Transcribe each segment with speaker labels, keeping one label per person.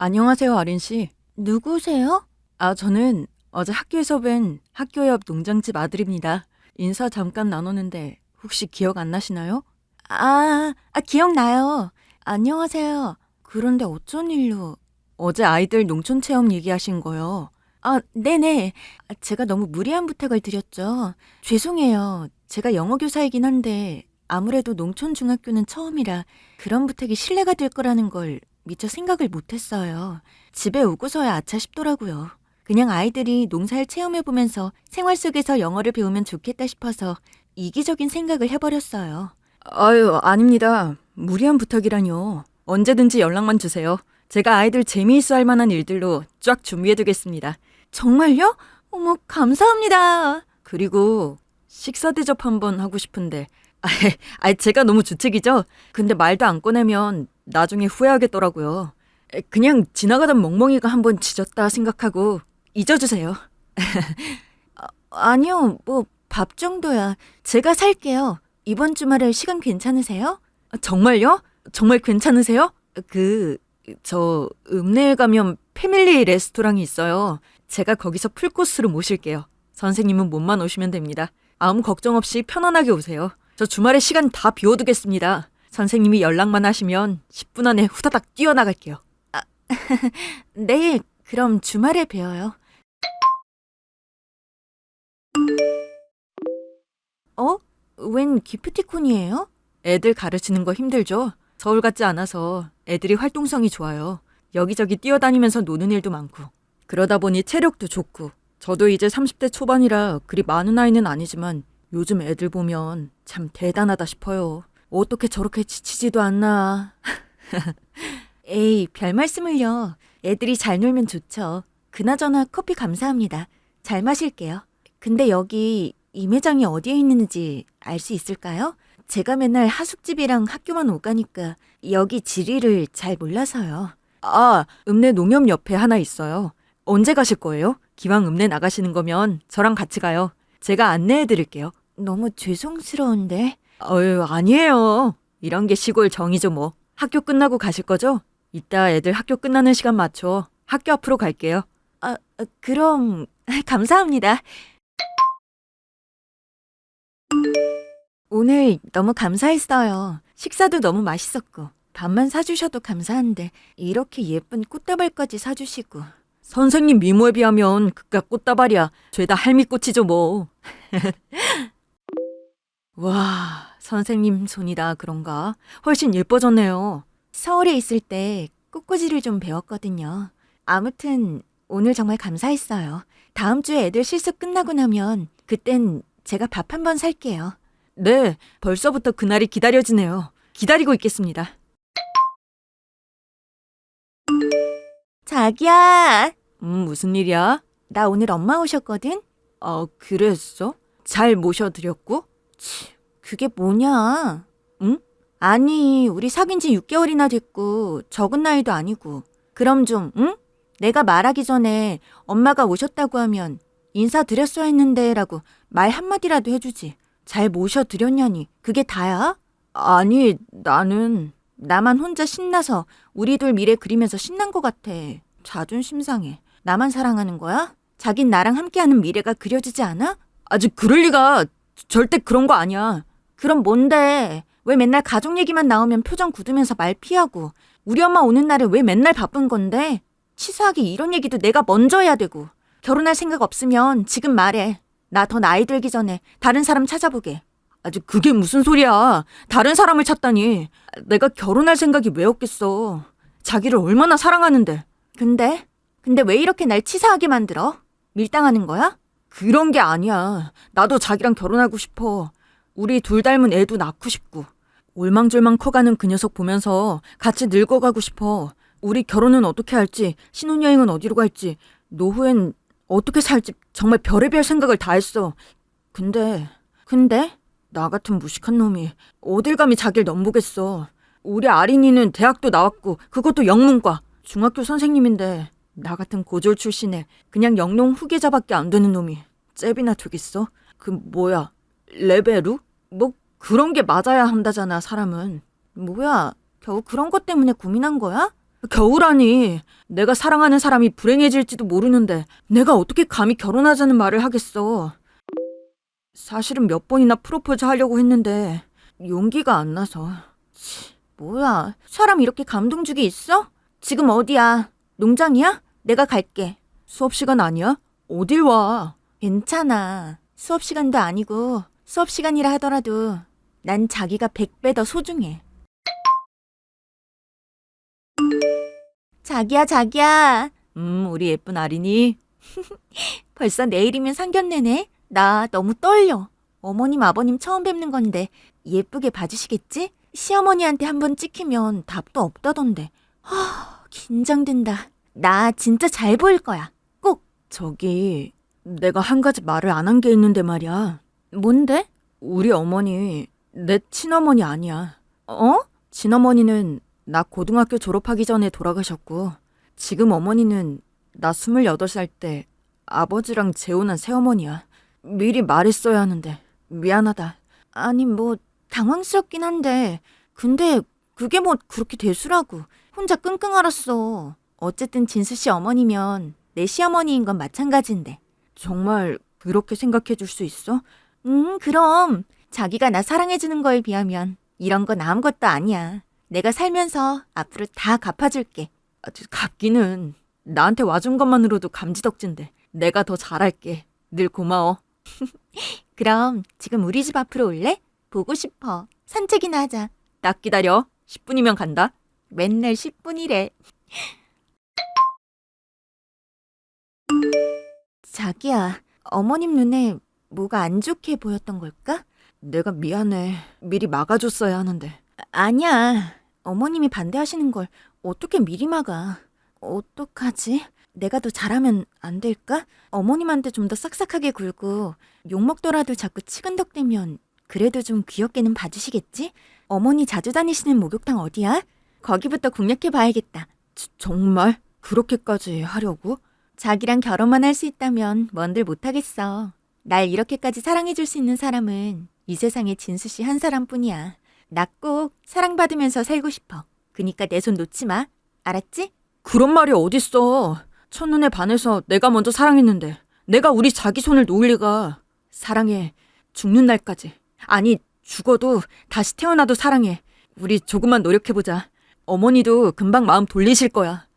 Speaker 1: 안녕하세요, 아린 씨.
Speaker 2: 누구세요?
Speaker 1: 아, 저는 어제 학교에서 뵌 학교 옆 농장집 아들입니다. 인사 잠깐 나눴는데 혹시 기억 안 나시나요?
Speaker 2: 아, 아, 기억나요. 안녕하세요. 그런데 어쩐 일로?
Speaker 1: 어제 아이들 농촌 체험 얘기하신 거요.
Speaker 2: 아, 네네. 아, 제가 너무 무리한 부탁을 드렸죠. 죄송해요. 제가 영어 교사이긴 한데 아무래도 농촌 중학교는 처음이라 그런 부탁이 신뢰가 될 거라는 걸 미처 생각을 못 했어요. 집에 오고서야 아차 싶더라고요. 그냥 아이들이 농사를 체험해 보면서 생활 속에서 영어를 배우면 좋겠다 싶어서 이기적인 생각을 해버렸어요.
Speaker 1: 아유, 아닙니다. 무리한 부탁이라뇨. 언제든지 연락만 주세요. 제가 아이들 재미있어 할 만한 일들로 쫙 준비해 두겠습니다.
Speaker 2: 정말요? 어머, 감사합니다.
Speaker 1: 그리고 식사 대접 한번 하고 싶은데 아, 아 제가 너무 주책이죠. 근데 말도 안 꺼내면 나중에 후회하겠더라고요. 에, 그냥 지나가던 멍멍이가 한 번 짖었다 생각하고 잊어주세요.
Speaker 2: 아 니요, 뭐, 밥 정도야. 제가 살게요. 이번 주말에 시간 괜찮으세요?
Speaker 1: 아, 정말요? 정말 괜찮으세요? 그 저 읍내에 가면 패밀리 레스토랑이 있어요. 제가 거기서 풀코스로 모실게요. 선생님은 몸만 오시면 됩니다. 아무 걱정 없이 편안하게 오세요. 저 주말에 시간 다 비워두겠습니다. 선생님이 연락만 하시면 10분 안에 후다닥 뛰어나갈게요.
Speaker 2: 네, 그럼 주말에 뵈어요. 어? 웬 기프티콘이에요?
Speaker 1: 애들 가르치는 거 힘들죠? 서울 같지 않아서 애들이 활동성이 좋아요. 여기저기 뛰어다니면서 노는 일도 많고. 그러다 보니 체력도 좋고. 저도 이제 30대 초반이라 그리 많은 나이는 아니지만 요즘 애들 보면 참 대단하다 싶어요. 어떻게 저렇게 지치지도 않나.
Speaker 2: 에이, 별 말씀을요. 애들이 잘 놀면 좋죠. 그나저나 커피 감사합니다. 잘 마실게요. 근데 여기 임 회장이 어디에 있는지 알 수 있을까요? 제가 맨날 하숙집이랑 학교만 오가니까 여기 지리를 잘 몰라서요.
Speaker 1: 아, 읍내 농협 옆에 하나 있어요. 언제 가실 거예요? 기왕 읍내 나가시는 거면 저랑 같이 가요. 제가 안내해 드릴게요.
Speaker 2: 너무 죄송스러운데.
Speaker 1: 어유, 아니에요. 이런 게 시골 정이죠, 뭐. 학교 끝나고 가실 거죠? 이따 애들 학교 끝나는 시간 맞춰 학교 앞으로 갈게요.
Speaker 2: 아, 아, 그럼 감사합니다. 오늘 너무 감사했어요. 식사도 너무 맛있었고 밥만 사주셔도 감사한데 이렇게 예쁜 꽃다발까지 사주시고
Speaker 1: 선생님 미모에 비하면 그깟 꽃다발이야. 죄다 할미꽃이죠, 뭐. 와, 선생님 손이다, 그런가? 훨씬 예뻐졌네요.
Speaker 2: 서울에 있을 때 꽃꽂이를 좀 배웠거든요. 아무튼 오늘 정말 감사했어요. 다음 주에 애들 실습 끝나고 나면 그땐 제가 밥 한 번 살게요.
Speaker 1: 네, 벌써부터 그날이 기다려지네요. 기다리고 있겠습니다.
Speaker 2: 자기야,
Speaker 1: 음, 무슨 일이야?
Speaker 2: 나 오늘 엄마 오셨거든?
Speaker 1: 어, 그랬어? 잘 모셔드렸고?
Speaker 2: 그게 뭐냐? 응? 아니, 우리 사귄 지 6개월이나 됐고, 적은 나이도 아니고. 그럼 좀, 응? 내가 말하기 전에 엄마가 오셨다고 하면 인사드렸어야 했는데, 라고 말 한마디라도 해주지. 잘 모셔드렸냐니. 그게 다야?
Speaker 1: 아니, 나는,
Speaker 2: 나만 혼자 신나서 우리 둘 미래 그리면서 신난 것 같아. 자존심 상해. 나만 사랑하는 거야? 자긴 나랑 함께하는 미래가 그려지지 않아?
Speaker 1: 아직 그럴 리가, 절대 그런 거 아니야.
Speaker 2: 그럼 뭔데? 왜 맨날 가족 얘기만 나오면 표정 굳으면서 말 피하고 우리 엄마 오는 날에 왜 맨날 바쁜 건데? 치사하게 이런 얘기도 내가 먼저 해야 되고 결혼할 생각 없으면 지금 말해. 나 더 나이 들기 전에 다른 사람 찾아보게.
Speaker 1: 아직 그게 무슨 소리야. 다른 사람을 찾다니. 내가 결혼할 생각이 왜 없겠어. 자기를 얼마나 사랑하는데.
Speaker 2: 근데 근데 왜 이렇게 날 치사하게 만들어? 밀당하는 거야?
Speaker 1: 그런 게 아니야. 나도 자기랑 결혼하고 싶어. 우리 둘 닮은 애도 낳고 싶고. 올망졸망 커가는 그 녀석 보면서 같이 늙어가고 싶어. 우리 결혼은 어떻게 할지, 신혼여행은 어디로 갈지, 노후엔 어떻게 살지 정말 별의별 생각을 다 했어. 근데,
Speaker 2: 근데
Speaker 1: 나 같은 무식한 놈이 어딜 감히 자기를 넘보겠어. 우리 아린이는 대학도 나왔고, 그것도 영문과. 중학교 선생님인데, 나 같은 고졸 출신에 그냥 영농 후계자밖에 안 되는 놈이 잽이나 되겠어? 그 뭐야, 레베루? 뭐 그런 게 맞아야 한다잖아, 사람은.
Speaker 2: 뭐야, 겨우 그런 것 때문에 고민한 거야?
Speaker 1: 겨우라니. 내가 사랑하는 사람이 불행해질지도 모르는데 내가 어떻게 감히 결혼하자는 말을 하겠어. 사실은 몇 번이나 프로포즈 하려고 했는데 용기가 안 나서.
Speaker 2: 뭐야, 사람 이렇게 감동죽이 있어? 지금 어디야? 농장이야? 내가 갈게.
Speaker 1: 수업 시간 아니야? 어딜 와?
Speaker 2: 괜찮아. 수업 시간도 아니고 수업 시간이라 하더라도 난 자기가 100배 더 소중해. 자기야, 자기야.
Speaker 1: 음, 우리 예쁜 아린이.
Speaker 2: 벌써 내일이면 상견례네. 나 너무 떨려. 어머님, 아버님 처음 뵙는 건데 예쁘게 봐주시겠지? 시어머니한테 한번 찍히면 답도 없다던데. 아, 긴장된다. 나 진짜 잘 보일 거야. 꼭.
Speaker 1: 저기, 내가 한 가지 말을 안 한 게 있는데 말이야.
Speaker 2: 뭔데?
Speaker 1: 우리 어머니, 내 친어머니 아니야. 어? 친어머니는 나 고등학교 졸업하기 전에 돌아가셨고, 지금 어머니는 나 28살 때 아버지랑 재혼한 새어머니야. 미리 말했어야 하는데, 미안하다.
Speaker 2: 아니, 뭐, 당황스럽긴 한데, 근데 그게 뭐 그렇게 대수라고. 혼자 끙끙 앓았어. 어쨌든 진수 씨 어머니면 내 시어머니인 건 마찬가지인데.
Speaker 1: 정말 그렇게 생각해 줄 수 있어?
Speaker 2: 음, 그럼. 자기가 나 사랑해주는 거에 비하면 이런 건 아무것도 아니야. 내가 살면서 앞으로 다 갚아줄게.
Speaker 1: 아, 저, 갚기는 나한테 와준 것만으로도 감지덕진데. 내가 더 잘할게. 늘 고마워.
Speaker 2: 그럼 지금 우리 집 앞으로 올래? 보고 싶어. 산책이나 하자.
Speaker 1: 딱 기다려. 10분이면 간다.
Speaker 2: 맨날 10분이래. 자기야, 어머님 눈에 뭐가 안 좋게 보였던 걸까?
Speaker 1: 내가 미안해. 미리 막아줬어야 하는데.
Speaker 2: 아니야. 어머님이 반대하시는 걸 어떻게 미리 막아? 어떡하지? 내가 더 잘하면 안 될까? 어머님한테 좀 더 싹싹하게 굴고 욕먹더라도 자꾸 치근덕대면 그래도 좀 귀엽게는 봐주시겠지? 어머니 자주 다니시는 목욕탕 어디야? 거기부터 공략해 봐야겠다.
Speaker 1: 저- 정말? 그렇게까지 하려고?
Speaker 2: 자기랑 결혼만 할 수 있다면 뭔들 못하겠어. 날 이렇게까지 사랑해줄 수 있는 사람은 이 세상에 진수 씨 한 사람뿐이야. 나 꼭 사랑받으면서 살고 싶어. 그니까 내 손 놓지 마. 알았지?
Speaker 1: 그런 말이 어딨어. 첫눈에 반해서 내가 먼저 사랑했는데 내가 우리 자기 손을 놓을 리가. 사랑해. 죽는 날까지. 아니, 죽어도 다시 태어나도 사랑해. 우리 조금만 노력해보자. 어머니도 금방 마음 돌리실 거야.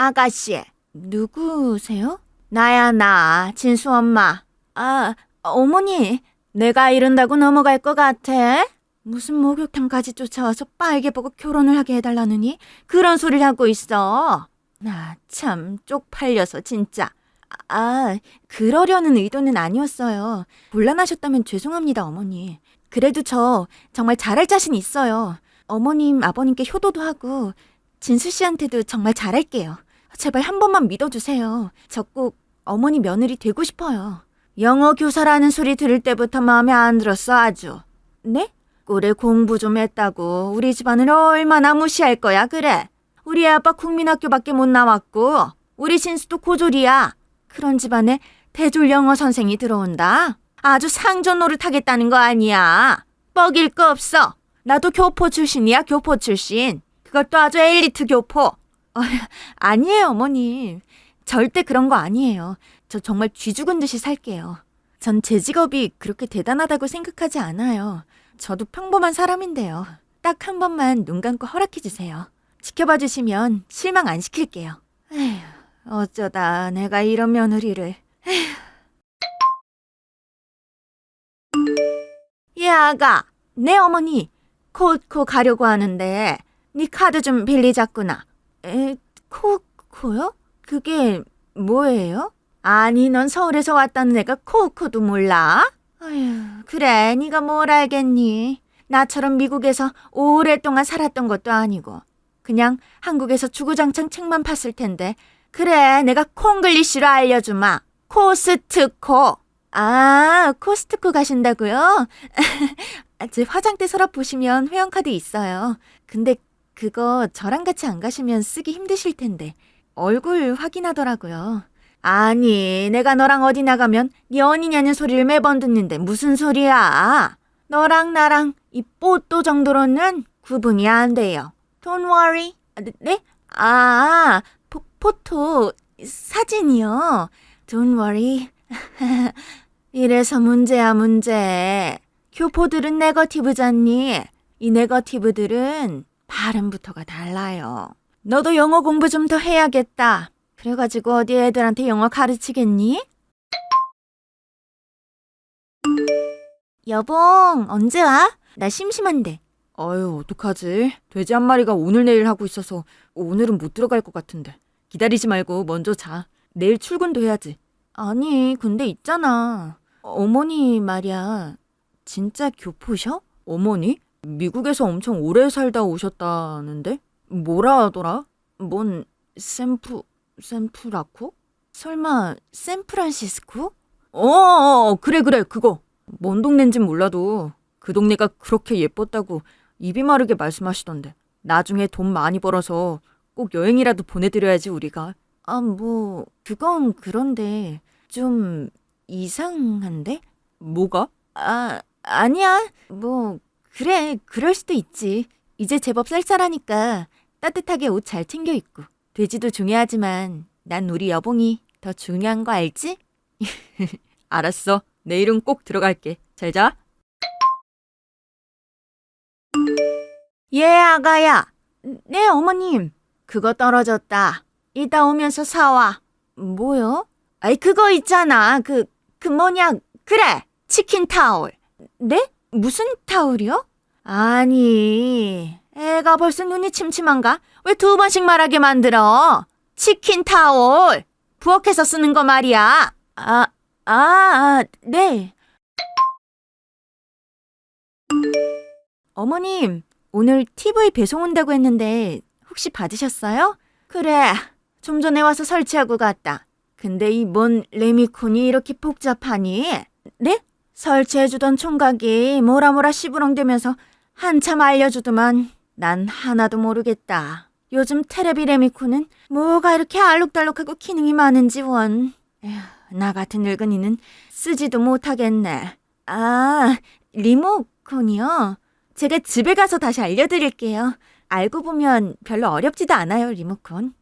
Speaker 2: 아가씨. 누구세요? 나야, 나. 진수 엄마. 아, 어머니. 내가 이른다고 넘어갈 것 같아? 무슨 목욕탕까지 쫓아와서 빨개 보고 결혼을 하게 해달라느니? 그런 소리를 하고 있어. 나 참 쪽팔려서 진짜. 아, 그러려는 의도는 아니었어요. 곤란하셨다면 죄송합니다, 어머니. 그래도 저 정말 잘할 자신 있어요. 어머님, 아버님께 효도도 하고 진수 씨한테도 정말 잘할게요. 제발 한 번만 믿어주세요. 저 꼭 어머니 며느리 되고 싶어요. 영어 교사라는 소리 들을 때부터 마음에 안 들었어, 아주. 네? 꿀에 공부 좀 했다고 우리 집안을 얼마나 무시할 거야, 그래? 우리 아빠 국민학교밖에 못 나왔고 우리 진수도 고졸이야. 그런 집안에 대졸 영어 선생이 들어온다. 아주 상전 노릇 하겠다는 거 아니야. 뻐길 거 없어. 나도 교포 출신이야, 교포 출신. 그것도 아주 엘리트 교포. 어, 아니에요, 어머님. 절대 그런 거 아니에요. 저 정말 쥐 죽은 듯이 살게요. 전 제 직업이 그렇게 대단하다고 생각하지 않아요. 저도 평범한 사람인데요. 딱 한 번만 눈 감고 허락해 주세요. 지켜봐 주시면 실망 안 시킬게요. 에휴, 어쩌다 내가 이런 며느리를. 에휴. 예, 아가. 네, 어머니. 코코 가려고 하는데 네 카드 좀 빌리자꾸나. 에, 코, 코요? 그게 뭐예요? 아니, 넌 서울에서 왔다는 애가 코코도 몰라? 아휴, 그래, 네가 뭘 알겠니? 나처럼 미국에서 오랫동안 살았던 것도 아니고 그냥 한국에서 주구장창 책만 팠을 텐데 그래, 내가 콩글리쉬로 알려주마. 코스트코. 아, 코스트코 가신다고요? 제 화장대 서랍 보시면 회원카드 있어요. 근데 그거 저랑 같이 안 가시면 쓰기 힘드실 텐데 얼굴 확인하더라고요. 아니, 내가 너랑 어디 나가면 네 언니냐는 소리를 매번 듣는데 무슨 소리야? 너랑 나랑 이 뽀또 정도로는 구분이 안 돼요. Don't worry. 아, 네? 네? 아, 포, 포토, 사진이요. Don't worry. 이래서 문제야, 문제. 교포들은 네거티브잖니. 이 네거티브들은 발음부터가 달라요. 너도 영어 공부 좀 더 해야겠다. 그래가지고 어디 애들한테 영어 가르치겠니? 여봉, 언제 와? 나 심심한데.
Speaker 1: 아유, 어떡하지? 돼지 한 마리가 오늘 내일 하고 있어서 오늘은 못 들어갈 것 같은데. 기다리지 말고 먼저 자. 내일 출근도 해야지.
Speaker 2: 아니, 근데 있잖아. 어머니 말이야. 진짜 교포셔?
Speaker 1: 어머니? 미국에서 엄청 오래 살다 오셨다는데? 뭐라 하더라?
Speaker 2: 뭔 샌프, 샌프라코? 설마 샌프란시스코?
Speaker 1: 어, 어, 어, 그래, 그래, 그거. 뭔 동네인진 몰라도 그 동네가 그렇게 예뻤다고 입이 마르게 말씀하시던데. 나중에 돈 많이 벌어서 꼭 여행이라도 보내드려야지, 우리가.
Speaker 2: 아, 뭐, 그건 그런데 좀 이상한데?
Speaker 1: 뭐가?
Speaker 2: 아, 아니야. 뭐, 그래, 그럴 수도 있지. 이제 제법 쌀쌀하니까 따뜻하게 옷 잘 챙겨 입고. 돼지도 중요하지만 난 우리 여봉이 더 중요한 거 알지?
Speaker 1: 알았어. 내일은 꼭 들어갈게. 잘 자.
Speaker 2: 예, 아가야. 네, 어머님. 그거 떨어졌다. 이따 오면서 사와. 뭐요? 아이, 그거 있잖아. 그, 그 뭐냐. 그래. 치킨 타올. 네? 무슨 타올이요? 아니, 애가 벌써 눈이 침침한가? 왜 두 번씩 말하게 만들어? 치킨 타올. 부엌에서 쓰는 거 말이야. 아, 아, 아 네. 어머님, 오늘 TV 배송 온다고 했는데 혹시 받으셨어요? 그래. 좀 전에 와서 설치하고 갔다. 근데 이 뭔 레미콘이 이렇게 복잡하니? 네? 설치해주던 총각이 뭐라 뭐라 시부렁대면서 한참 알려주더만 난 하나도 모르겠다. 요즘 테레비 레미콘은 뭐가 이렇게 알록달록하고 기능이 많은지 원. 에휴, 나 같은 늙은이는 쓰지도 못하겠네. 아, 리모컨이요? 제가 집에 가서 다시 알려드릴게요. 알고 보면 별로 어렵지도 않아요, 리모컨.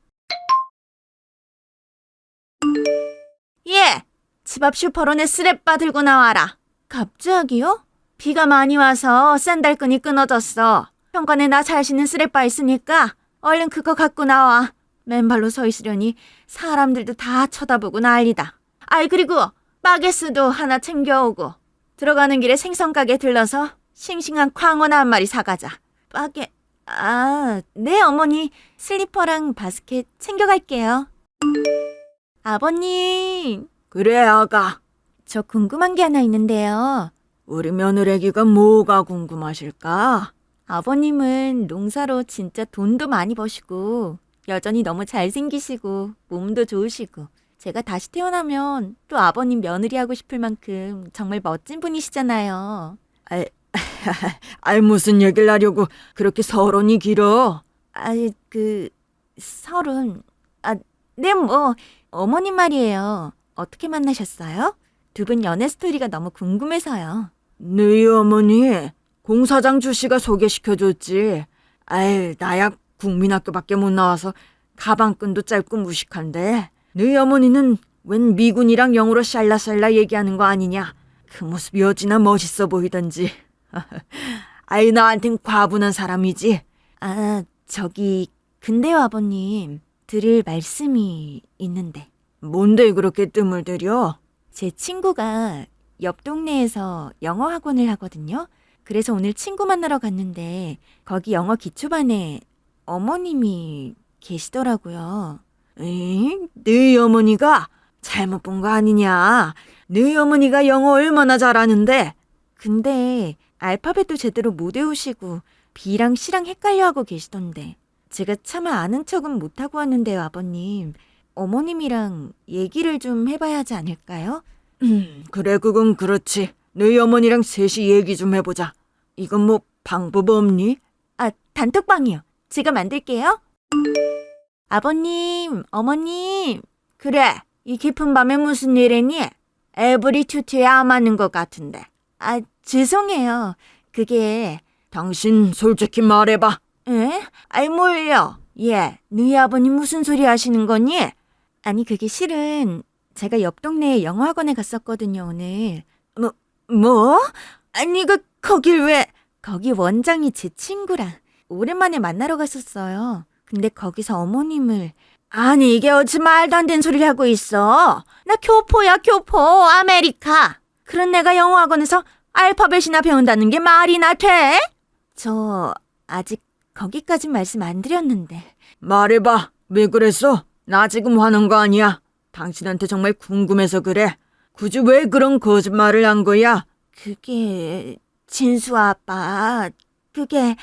Speaker 2: 예! 집 앞 슈퍼론에 스랩바 들고 나와라. 갑자기요? 비가 많이 와서 샌달끈이 끊어졌어. 현관에 나 잘 신는 스랩바 있으니까 얼른 그거 갖고 나와. 맨발로 서 있으려니 사람들도 다 쳐다보고 난리다. 아이 그리고 바게스도 하나 챙겨오고 들어가는 길에 생선 가게 들러서 싱싱한 광어나 한 마리 사가자. 바게 아, 네 어머니 슬리퍼랑 바스켓 챙겨갈게요. 아버님,
Speaker 1: 그래, 아가.
Speaker 2: 저 궁금한 게 하나 있는데요.
Speaker 1: 우리 며느리기가 뭐가 궁금하실까?
Speaker 2: 아버님은 농사로 진짜 돈도 많이 버시고 여전히 너무 잘생기시고 몸도 좋으시고 제가 다시 태어나면 또 아버님 며느리 하고 싶을 만큼 정말 멋진 분이시잖아요.
Speaker 1: 아이, 무슨 얘기를 하려고 그렇게 서론이 길어?
Speaker 2: 아이 그 서른 아 네 뭐 어머님 말이에요. 어떻게 만나셨어요? 두 분 연애 스토리가 너무 궁금해서요.
Speaker 1: 너희 어머니 공사장 주씨가 소개시켜줬지. 아이 나야 국민학교밖에 못 나와서 가방끈도 짧고 무식한데 너희 어머니는 웬 미군이랑 영어로 샬라샬라 얘기하는 거 아니냐. 그 모습이 어찌나 멋있어 보이던지. 아이 나한텐 과분한 사람이지.
Speaker 2: 아 저기 근데요 아버님 드릴 말씀이 있는데.
Speaker 1: 뭔데 그렇게 뜸을 들여?
Speaker 2: 제 친구가 옆 동네에서 영어 학원을 하거든요. 그래서 오늘 친구 만나러 갔는데 거기 영어 기초반에 어머님이 계시더라고요.
Speaker 1: 에잉? 너희 어머니가 잘못 본 거 아니냐? 너희 어머니가 영어 얼마나 잘하는데?
Speaker 2: 근데 알파벳도 제대로 못 외우시고 B랑 C랑 헷갈려 하고 계시던데 제가 차마 아는 척은 못하고 왔는데요, 아버님. 어머님이랑 얘기를 좀 해봐야 하지 않을까요?
Speaker 1: 음, 그래 그건 그렇지. 너희 어머니랑 셋이 얘기 좀 해보자. 이건 뭐 방법 없니?
Speaker 2: 아, 단톡방이요. 제가 만들게요. 아버님, 어머님. 그래, 이 깊은 밤에 무슨 일이니? 에브리 튜트에 안 맞는 것 같은데. 아, 죄송해요. 그게
Speaker 1: 당신 솔직히 말해봐.
Speaker 2: 에? 아이 뭘요? 예, 너희 아버님 무슨 소리 하시는 거니? 아니 그게 실은 제가 옆 동네에 영어학원에 갔었거든요 오늘. 뭐 뭐? 아니 그 거길 왜? 거기 원장이 제 친구랑 오랜만에 만나러 갔었어요. 근데 거기서 어머님을 아니 이게 어찌 말도 안 되는 소리를 하고 있어. 나 교포야 교포 아메리카. 그런 내가 영어학원에서 알파벳이나 배운다는 게 말이나 돼? 저 아직 거기까진 말씀 안 드렸는데.
Speaker 1: 말해봐. 왜 그랬어? 나 지금 화난 거 아니야. 당신한테 정말 궁금해서 그래. 굳이 왜 그런 거짓말을 한 거야?
Speaker 2: 그게 진수 아빠. 그게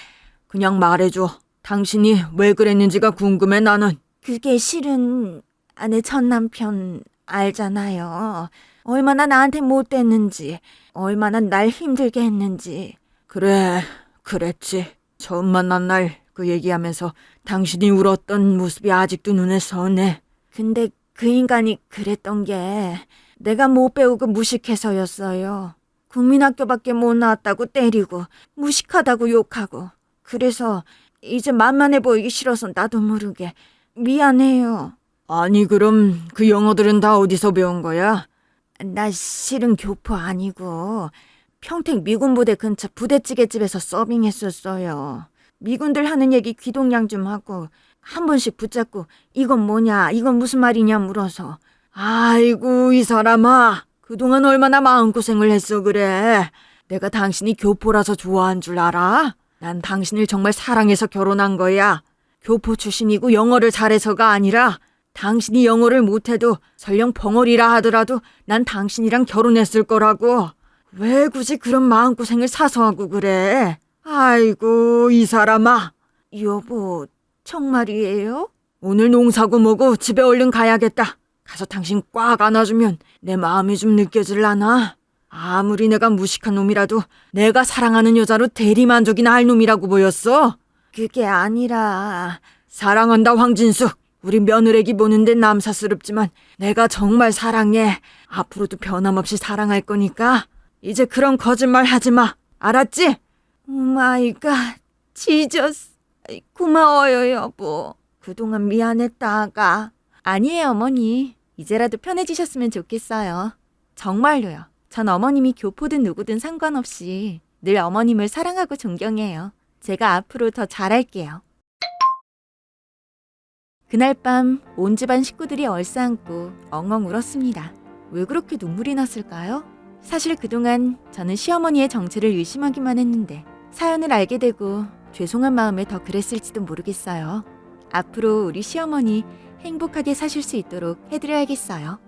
Speaker 1: 그냥 말해줘. 당신이 왜 그랬는지가 궁금해 나는.
Speaker 2: 그게 실은 아내 전 남편 알잖아요. 얼마나 나한테 못됐는지, 얼마나 날 힘들게 했는지.
Speaker 1: 그래, 그랬지. 처음 만난 날 그 얘기하면서 당신이 울었던 모습이 아직도 눈에 선해.
Speaker 2: 근데 그 인간이 그랬던 게 내가 못 배우고 무식해서였어요. 국민학교밖에 못 나왔다고 때리고 무식하다고 욕하고 그래서 이제 만만해 보이기 싫어서 나도 모르게 미안해요.
Speaker 1: 아니 그럼 그 영어들은 다 어디서 배운 거야?
Speaker 2: 나 실은 교포 아니고 평택 미군 부대 근처 부대찌개집에서 서빙했었어요. 미군들 하는 얘기 귀동냥 좀 하고 한 번씩 붙잡고 이건 뭐냐 이건 무슨 말이냐 물어서.
Speaker 1: 아이고 이 사람아 그동안 얼마나 마음고생을 했어 그래? 내가 당신이 교포라서 좋아한 줄 알아? 난 당신을 정말 사랑해서 결혼한 거야. 교포 출신이고 영어를 잘해서가 아니라 당신이 영어를 못해도 설령 벙어리라 하더라도 난 당신이랑 결혼했을 거라고. 왜 굳이 그런 마음고생을 사서 하고 그래 아이고 이 사람아
Speaker 2: 여보 정말이에요?
Speaker 1: 오늘 농사고 뭐고 집에 얼른 가야겠다. 가서 당신 꽉 안아주면 내 마음이 좀 느껴질라나? 아무리 내가 무식한 놈이라도 내가 사랑하는 여자로 대리만족이나 할 놈이라고 보였어?
Speaker 2: 그게 아니라
Speaker 1: 사랑한다 황진숙. 우리 며느리기 보는데 남사스럽지만 내가 정말 사랑해. 앞으로도 변함없이 사랑할 거니까 이제 그런 거짓말 하지 마. 알았지?
Speaker 2: 마이 갓 지저스 고마워요 여보. 그동안 미안했다가. 아니에요 어머니. 이제라도 편해지셨으면 좋겠어요. 정말로요. 전 어머님이 교포든 누구든 상관없이 늘 어머님을 사랑하고 존경해요. 제가 앞으로 더 잘할게요. 그날 밤 온 집안 식구들이 얼싸안고 엉엉 울었습니다. 왜 그렇게 눈물이 났을까요? 사실 그동안 저는 시어머니의 정체를 의심하기만 했는데 사연을 알게 되고 죄송한 마음에 더 그랬을지도 모르겠어요. 앞으로 우리 시어머니 행복하게 사실 수 있도록 해드려야겠어요.